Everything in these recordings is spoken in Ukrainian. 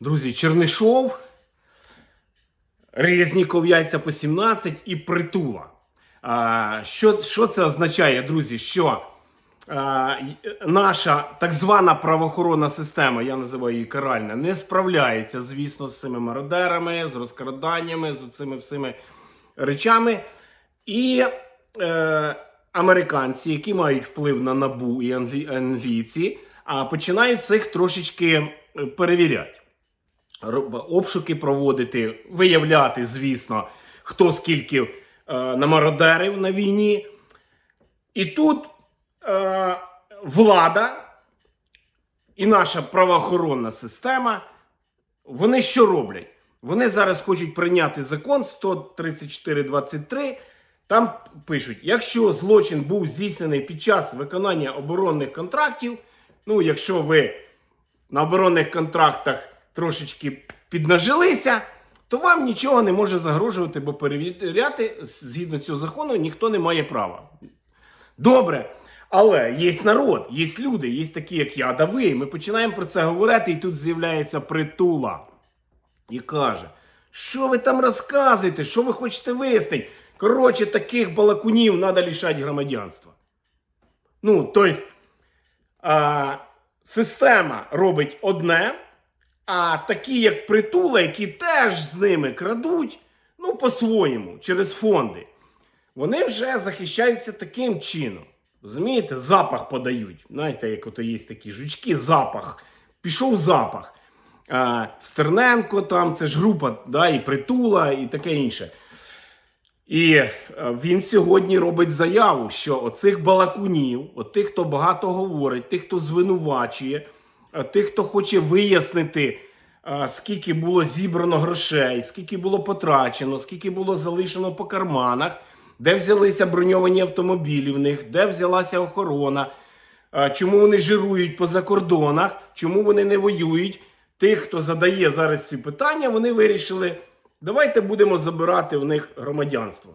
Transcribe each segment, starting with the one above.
Друзі, Чернишов, Резніков, яйця по 17 і притула. А, що, що це означає, друзі? Що а, наша так звана правоохоронна система, я називаю її каральна, не справляється, звісно, з цими мародерами, з розкраданнями, з цими всіми речами. І е, американці, які мають вплив на набу і англійці, а, починають цих трошечки е, перевіряти. Обшуки проводити, виявляти, звісно, хто скільки е, намародерив на війні. І тут е, влада і наша правоохоронна система, вони що роблять? Вони зараз хочуть прийняти закон 134.23. Там пишуть: якщо злочин був здійснений під час виконання оборонних контрактів, ну, якщо ви на оборонних контрактах трошечки піднажилися, то вам нічого не може загрожувати, бо перевіряти згідно цього закону ніхто не має права. Добре. Але є народ, є люди, є такі, як я, да ви. Ми починаємо про це говорити, і тут з'являється притула і каже: що ви там розказуєте, що ви хочете вияснити? Коротше, таких балакунів треба лишати громадянства. Ну, тобто, система робить одне, а такі, як притула, які теж з ними крадуть, ну, по-своєму, через фонди, вони вже захищаються таким чином. Розумієте, запах подають. Знаєте, як ото є такі жучки, запах. Пішов запах. А, Стерненко, там, це ж група, да, і притула, і таке інше. І е, він сьогодні робить заяву, що оцих балакунів, от тих, хто багато говорить, тих, хто звинувачує, тих, хто хоче вияснити, е, скільки було зібрано грошей, скільки було потрачено, скільки було залишено по карманах, де взялися броньовані автомобілі в них, де взялася охорона, е, чому вони жирують по закордонах, чому вони не воюють. Тих, хто задає зараз ці питання, вони вирішили. Давайте будемо забирати в них громадянство.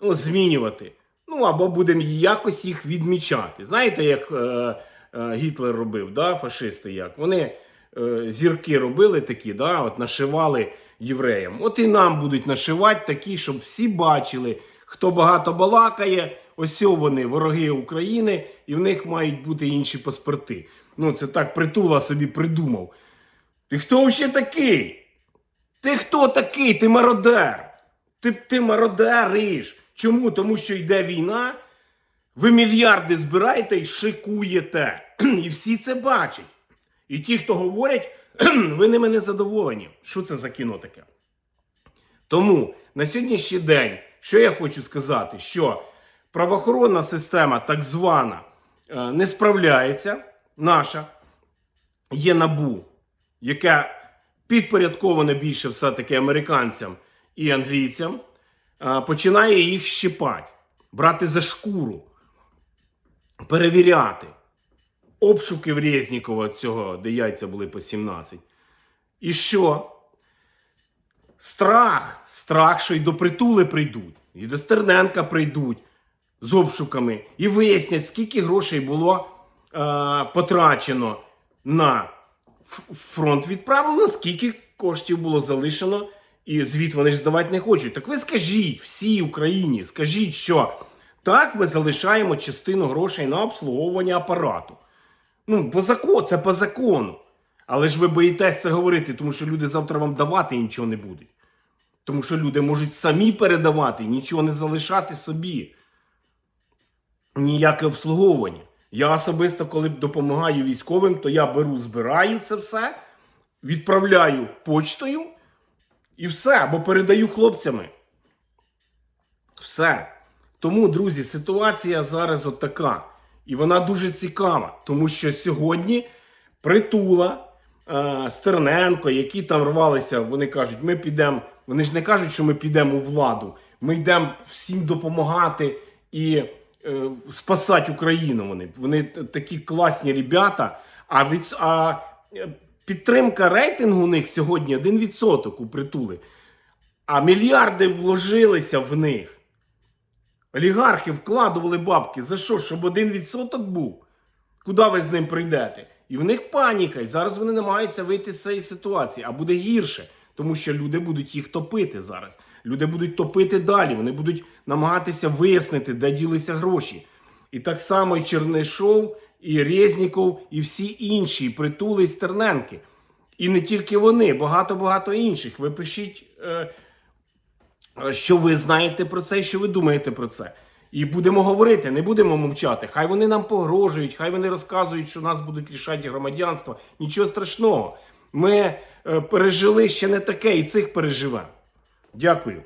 Ну, змінювати. Ну, або будемо якось їх відмічати. Знаєте, як е, е, Гітлер робив, да, фашисти як? Вони е, зірки робили такі, да, от нашивали євреям. От і нам будуть нашивати такі, щоб всі бачили, хто багато балакає, ось вони, вороги України, і в них мають бути інші паспорти. Ну, це так притула собі придумав. Ти хто взагалі такий? Ти хто такий? Ти мародер. Ти, ти мародериш. Чому? Тому що йде війна, ви мільярди збираєте і шикуєте. І всі це бачать. І ті, хто говорять, ви ними не задоволені. Що це за кіно таке? Тому на сьогоднішній день, що я хочу сказати, що правоохоронна система, так звана, е, не справляється, наша, є набу, яке підпорядковане більше все-таки американцям і англійцям, починає їх щипати, брати за шкуру, перевіряти. Обшуки в Резнікова цього, де яйця були по 17. І що? Страх, страх, що й до притули прийдуть, і до Стерненка прийдуть з обшуками і вияснять, скільки грошей було е, потрачено на фронт відправлено, скільки коштів було залишено, і звіт вони ж здавати не хочуть. Так ви скажіть всій Україні, скажіть, що так ми залишаємо частину грошей на обслуговування апарату. Ну, по закону, це по закону. Але ж ви боїтесь це говорити, тому що люди завтра вам давати нічого не будуть. Тому що люди можуть самі передавати, нічого не залишати собі. Ніяке обслуговування. Я особисто, коли допомагаю військовим, то я беру, збираю це все, відправляю почтою і все, або передаю хлопцями. Все. Тому, друзі, ситуація зараз от така. І вона дуже цікава, тому що сьогодні притула е, Стерненко, які там рвалися, вони кажуть, ми підемо. Вони ж не кажуть, що ми підемо у владу. Ми йдемо всім допомагати і е, спасати Україну. Вони вони такі класні ребята. А від а е, підтримка рейтингу у них сьогодні 1% у притули. А мільярди вложилися в них. Олігархи вкладували бабки. За що? Щоб один відсоток був? Куди ви з ним прийдете? І в них паніка. І зараз вони намагаються вийти з цієї ситуації, а буде гірше. Тому що люди будуть їх топити зараз. Люди будуть топити далі. Вони будуть намагатися вияснити, де ділися гроші. І так само і Чернишов, і Резніков, і всі інші, і притули, і Стерненки. І не тільки вони, багато-багато інших. Ви пишіть, е, що ви знаєте про це і що ви думаєте про це. І будемо говорити, не будемо мовчати. Хай вони нам погрожують, хай вони розказують, що нас будуть лишати громадянства. Нічого страшного. Ми е, пережили ще не таке, і цих переживемо. Дякую.